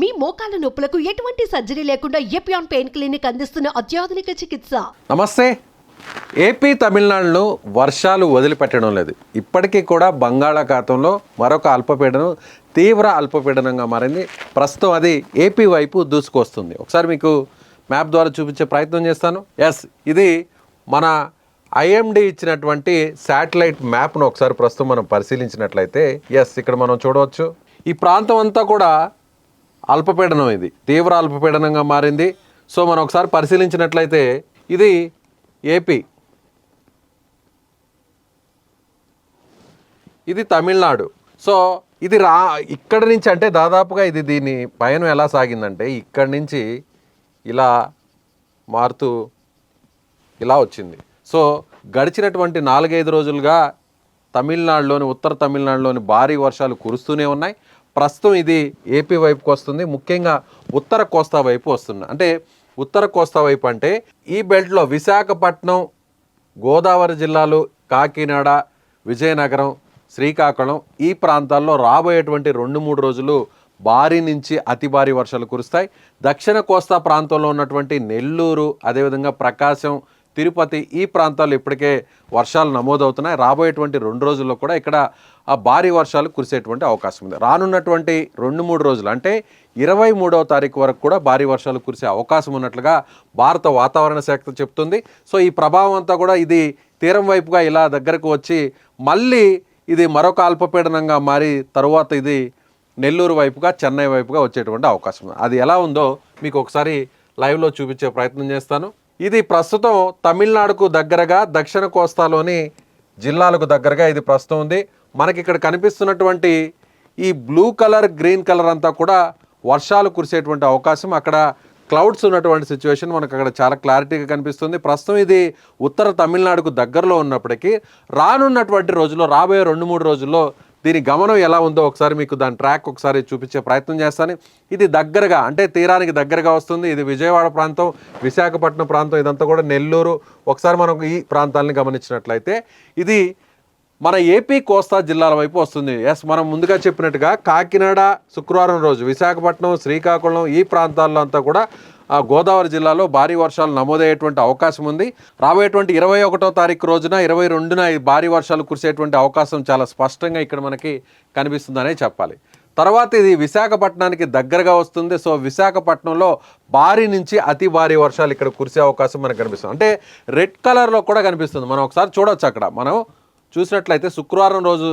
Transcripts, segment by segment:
మీ మోకాల నొప్పులకు ఎటువంటి సర్జరీ లేకుండా ఎపియాన్ పెయిన్ క్లినిక్ అందిస్తున్న అత్యాధునిక చికిత్స? నమస్తే. ఏపీ తమిళనాడులో వర్షాలు వదిలిపెట్టడం లేదు. ఇప్పటికీ కూడా బంగాళాఖాతంలో మరొక అల్పపీడనం తీవ్ర అల్పపీడనంగా మారింది. ప్రస్తుతం అది ఏపీ వైపు దూసుకొస్తుంది. ఒకసారి మీకు మ్యాప్ ద్వారా చూపించే ప్రయత్నం చేస్తాను. ఎస్ ఇది మన ఐఎండి ఇచ్చినటువంటి శాటిలైట్ మ్యాప్ను ఒకసారి ప్రస్తుతం మనం పరిశీలించినట్లయితే ఎస్ ఇక్కడ మనం చూడవచ్చు. ఈ ప్రాంతం అంతా కూడా అల్పపీడనం ఇది తీవ్ర అల్పపీడనంగా మారింది. సో మనం ఒకసారి పరిశీలించినట్లయితే ఇది ఏపీ. ఇది తమిళనాడు. సో ఇది రా ఇక్కడి నుంచి అంటే దాదాపుగా ఇది దీని పయనం ఎలా సాగిందంటే ఇక్కడి నుంచి ఇలా మారుతూ ఇలా వచ్చింది. సో గడిచినటువంటి నాలుగైదు రోజులుగా తమిళనాడులోని ఉత్తర తమిళనాడులోని భారీ వర్షాలు కురుస్తూనే ఉన్నాయి. ప్రస్తుతం ఇది ఏపీ వైపుకి వస్తుంది. ముఖ్యంగా ఉత్తర కోస్తా వైపు వస్తుంది. అంటే ఉత్తర కోస్తా వైపు అంటే ఈ బెల్ట్లో విశాఖపట్నం గోదావరి జిల్లాలు కాకినాడ విజయనగరం శ్రీకాకుళం ఈ ప్రాంతాల్లో రాబోయేటువంటి రెండు మూడు రోజులు భారీ నుంచి అతి భారీ వర్షాలు కురుస్తాయి. దక్షిణ కోస్తా ప్రాంతంలో ఉన్నటువంటి నెల్లూరు అదేవిధంగా ప్రకాశం తిరుపతి ఈ ప్రాంతాల్లో ఇప్పటికే వర్షాలు నమోదవుతున్నాయి. రాబోయేటువంటి రెండు రోజుల్లో కూడా ఇక్కడ ఆ భారీ వర్షాలు కురిసేటువంటి అవకాశం ఉంది. రానున్నటువంటి రెండు మూడు రోజులు అంటే ఇరవై మూడవ తారీఖు వరకు కూడా భారీ వర్షాలు కురిసే అవకాశం ఉన్నట్లుగా భారత వాతావరణ శాఖ చెప్తుంది. సో ఈ ప్రభావం అంతా కూడా ఇది తీరం వైపుగా ఇలా దగ్గరకు వచ్చి మళ్ళీ ఇది మరొక అల్పపీడనంగా మారి తరువాత ఇది నెల్లూరు వైపుగా చెన్నై వైపుగా వచ్చేటువంటి అవకాశం ఉంది. అది ఎలా ఉందో మీకు ఒకసారి లైవ్లో చూపించే ప్రయత్నం చేస్తాను. ఇది ప్రస్తుతం తమిళనాడుకు దగ్గరగా దక్షిణ కోస్తాలోని జిల్లాలకు దగ్గరగా ఇది ప్రస్తుతం ఉంది. మనకి ఇక్కడ కనిపిస్తున్నటువంటి ఈ బ్లూ కలర్ గ్రీన్ కలర్ అంతా కూడా వర్షాలు కురిసేటువంటి అవకాశం. అక్కడ క్లౌడ్స్ ఉన్నటువంటి సిచ్యువేషన్ మనకు అక్కడ చాలా క్లారిటీగా కనిపిస్తుంది. ప్రస్తుతం ఇది ఉత్తర తమిళనాడుకు దగ్గరలో ఉన్నప్పటికీ రానున్నటువంటి రోజుల్లో రాబోయే రెండు మూడు రోజుల్లో దీని గమనం ఎలా ఉందో ఒకసారి మీకు దాని ట్రాక్ ఒకసారి చూపించే ప్రయత్నం చేస్తాను. ఇది దగ్గరగా అంటే తీరానికి దగ్గరగా వస్తుంది. ఇది విజయవాడ ప్రాంతం విశాఖపట్నం ప్రాంతం ఇదంతా కూడా నెల్లూరు. ఒకసారి మనం ఈ ప్రాంతాలని గమనించినట్లయితే ఇది మన ఏపీ కోస్తా జిల్లాల వైపు వస్తుంది. ఎస్ మనం ముందుగా చెప్పినట్టుగా కాకినాడ శుక్రవారం రోజు విశాఖపట్నం శ్రీకాకుళం ఈ ప్రాంతాల్లో అంతా కూడా గోదావరి జిల్లాలో భారీ వర్షాలు నమోదయ్యేటువంటి అవకాశం ఉంది. రాబోయేటువంటి ఇరవై ఒకటో తారీఖు రోజున ఇరవై రెండున భారీ వర్షాలు కురిసేటువంటి అవకాశం చాలా స్పష్టంగా ఇక్కడ మనకి కనిపిస్తుందనే చెప్పాలి. తర్వాత ఇది విశాఖపట్నానికి దగ్గరగా వస్తుంది. సో విశాఖపట్నంలో భారీ నుంచి అతి భారీ వర్షాలు ఇక్కడ కురిసే అవకాశం మనకు కనిపిస్తుంది. అంటే రెడ్ కలర్లో కూడా కనిపిస్తుంది. మనం ఒకసారి చూడవచ్చు అక్కడ. మనం చూసినట్లయితే శుక్రవారం రోజు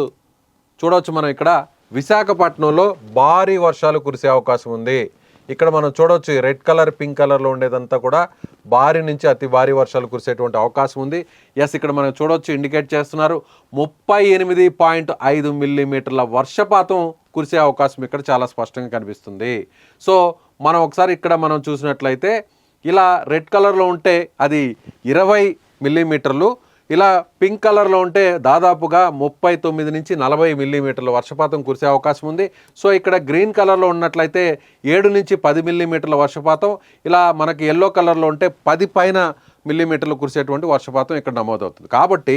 చూడవచ్చు మనం ఇక్కడ. విశాఖపట్నంలో భారీ వర్షాలు కురిసే అవకాశం ఉంది. ఇక్కడ మనం చూడవచ్చు రెడ్ కలర్ పింక్ కలర్లో ఉండేదంతా కూడా భారీ నుంచి అతి భారీ వర్షాలు కురిసేటువంటి అవకాశం ఉంది. ఎస్ ఇక్కడ మనం చూడవచ్చు ఇండికేట్ చేస్తున్నారు. ముప్పై ఎనిమిది పాయింట్ ఐదు మిల్లీమీటర్ల వర్షపాతం కురిసే అవకాశం ఇక్కడ చాలా స్పష్టంగా కనిపిస్తుంది. సో మనం ఒకసారి ఇక్కడ మనం చూసినట్లయితే ఇలా రెడ్ కలర్లో ఉంటే అది ఇరవై మిల్లీమీటర్లు ఇలా పింక్ కలర్లో ఉంటే దాదాపుగా ముప్పై తొమ్మిది నుంచి నలభై మిల్లీమీటర్ల వర్షపాతం కురిసే అవకాశం ఉంది. సో ఇక్కడ గ్రీన్ కలర్లో ఉన్నట్లయితే ఏడు నుంచి పది మిల్లీమీటర్ల వర్షపాతం ఇలా మనకి ఎల్లో కలర్లో ఉంటే పది పైన మిల్లీమీటర్లు కురిసేటువంటి వర్షపాతం ఇక్కడ నమోదవుతుంది. కాబట్టి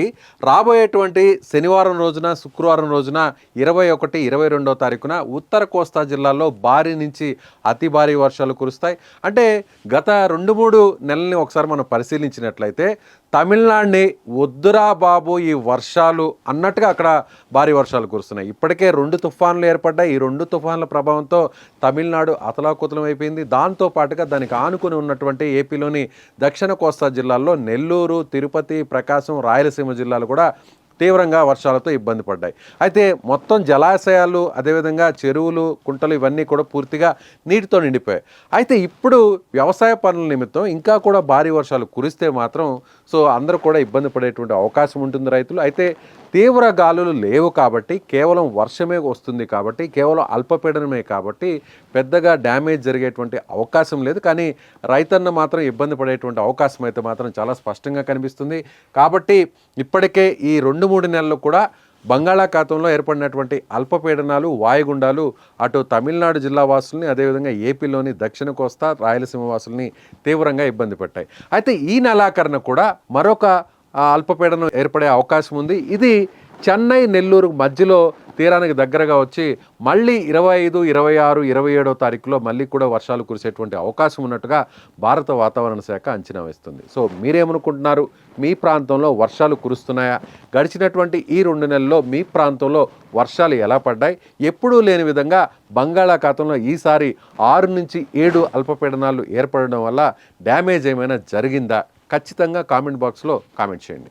రాబోయేటువంటి శనివారం రోజున శుక్రవారం రోజున ఇరవై ఒకటి ఇరవై రెండో తారీఖున ఉత్తర కోస్తా జిల్లాల్లో భారీ నుంచి అతి భారీ వర్షాలు కురుస్తాయి. అంటే గత రెండు మూడు నెలల్ని ఒకసారి మనం పరిశీలించినట్లయితే తమిళనాడుని వద్దురా బాబు ఈ వర్షాలు అన్నట్టుగా అక్కడ భారీ వర్షాలు కురుస్తున్నాయి. ఇప్పటికే రెండు తుఫాన్లు ఏర్పడ్డాయి. ఈ రెండు తుఫాన్ల ప్రభావంతో తమిళనాడు అతలాకుతలం అయిపోయింది. దాంతో పాటుగా దానికి ఆనుకుని ఉన్నటువంటి ఏపీలోని దక్షిణ కోస్తా జిల్లాల్లో నెల్లూరు తిరుపతి ప్రకాశం రాయలసీమ జిల్లాలు కూడా తీవ్రంగా వర్షాలతో ఇబ్బంది పడ్డాయి. అయితే మొత్తం జలాశయాలు అదేవిధంగా చెరువులు కుంటలు ఇవన్నీ కూడా పూర్తిగా నీటితో నిండిపోయాయి. అయితే ఇప్పుడు వ్యవసాయ పనుల నిమిత్తం ఇంకా కూడా భారీ వర్షాలు కురిస్తే మాత్రం సో అందరూ కూడా ఇబ్బంది పడేటువంటి అవకాశం ఉంటుంది రైతులు. అయితే తీవ్ర గాలులు లేవు కాబట్టి కేవలం వర్షమే వస్తుంది కాబట్టి కేవలం అల్పపీడనమే కాబట్టి పెద్దగా డ్యామేజ్ జరిగేటువంటి అవకాశం లేదు. కానీ రైతన్న మాత్రం ఇబ్బంది పడేటువంటి అవకాశం అయితే మాత్రం చాలా స్పష్టంగా కనిపిస్తుంది. కాబట్టి ఇప్పటికే ఈ రెండు మూడు నెలలు కూడా బంగాళాఖాతంలో ఏర్పడినటువంటి అల్పపీడనాలు వాయుగుండాలు అటు తమిళనాడు జిల్లా వాసుల్ని అదేవిధంగా ఏపీలోని దక్షిణ కోస్తా రాయలసీమ వాసుల్ని తీవ్రంగా ఇబ్బంది పెట్టాయి. అయితే ఈ నెలాఖరున కూడా మరొక అల్పపీడనం ఏర్పడే అవకాశం ఉంది. ఇది చెన్నై నెల్లూరు మధ్యలో తీరానికి దగ్గరగా వచ్చి మళ్ళీ ఇరవై ఐదు ఇరవై ఆరు ఇరవై ఏడో తారీఖులో మళ్ళీ కూడా వర్షాలు కురిసేటువంటి అవకాశం ఉన్నట్టుగా భారత వాతావరణ శాఖ అంచనా వేస్తుంది. సో మీరేమనుకుంటున్నారు? మీ ప్రాంతంలో వర్షాలు కురుస్తున్నాయా? గడిచినటువంటి ఈ రెండు నెలల్లో మీ ప్రాంతంలో వర్షాలు ఎలా పడ్డాయి? ఎప్పుడూ లేని విధంగా బంగాళాఖాతంలో ఈసారి ఆరు నుంచి ఏడు అల్పపీడనాలు ఏర్పడడం వల్ల డ్యామేజ్ ఏమైనా జరిగిందా? ఖచ్చితంగా కామెంట్ బాక్స్లో కామెంట్ చేయండి.